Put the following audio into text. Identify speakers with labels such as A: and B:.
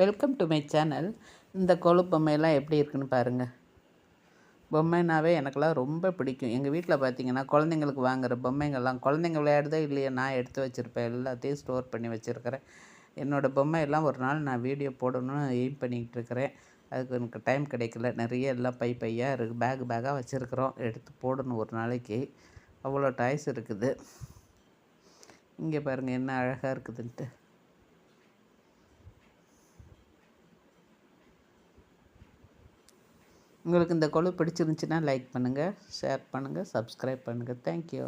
A: Welcome to my channel இந்த கொழு பொம்மையெல்லாம் எப்படி இருக்குன்னு பாருங்கள் பொம்மைனாவே எனக்கெல்லாம் ரொம்ப பிடிக்கும். எங்கள் வீட்டில் பார்த்தீங்கன்னா குழந்தைங்களுக்கு வாங்குகிற பொம்மைங்கள்லாம் குழந்தைங்க விளையாடுதோ இல்லையோ நான் எடுத்து வச்சுருப்பேன். எல்லாத்தையும் ஸ்டோர் பண்ணி வச்சுருக்கிறேன். என்னோடய பொம்மையெல்லாம் ஒரு நாள் நான் வீடியோ போடணும்னு எய்ம் பண்ணிக்கிட்டு இருக்கிறேன். அதுக்கு எனக்கு டைம் கிடைக்கல. நிறைய எல்லாம் பை பையாக இருக்குது பேக் பேக்காக வச்சுருக்குறோம். எடுத்து போடணும் ஒரு நாளைக்கு. அவ்வளோ டாய்ஸ் இருக்குது. இங்கே பாருங்கள் என்ன அழகாக இருக்குதுன்ட்டு. உங்களுக்கு இந்த கொழு பிடிச்சிருந்துச்சின்னா லைக் பண்ணுங்கள் ஷேர் பண்ணுங்கள் சப்ஸ்கிரைப் பண்ணுங்கள் தேங்க்யூ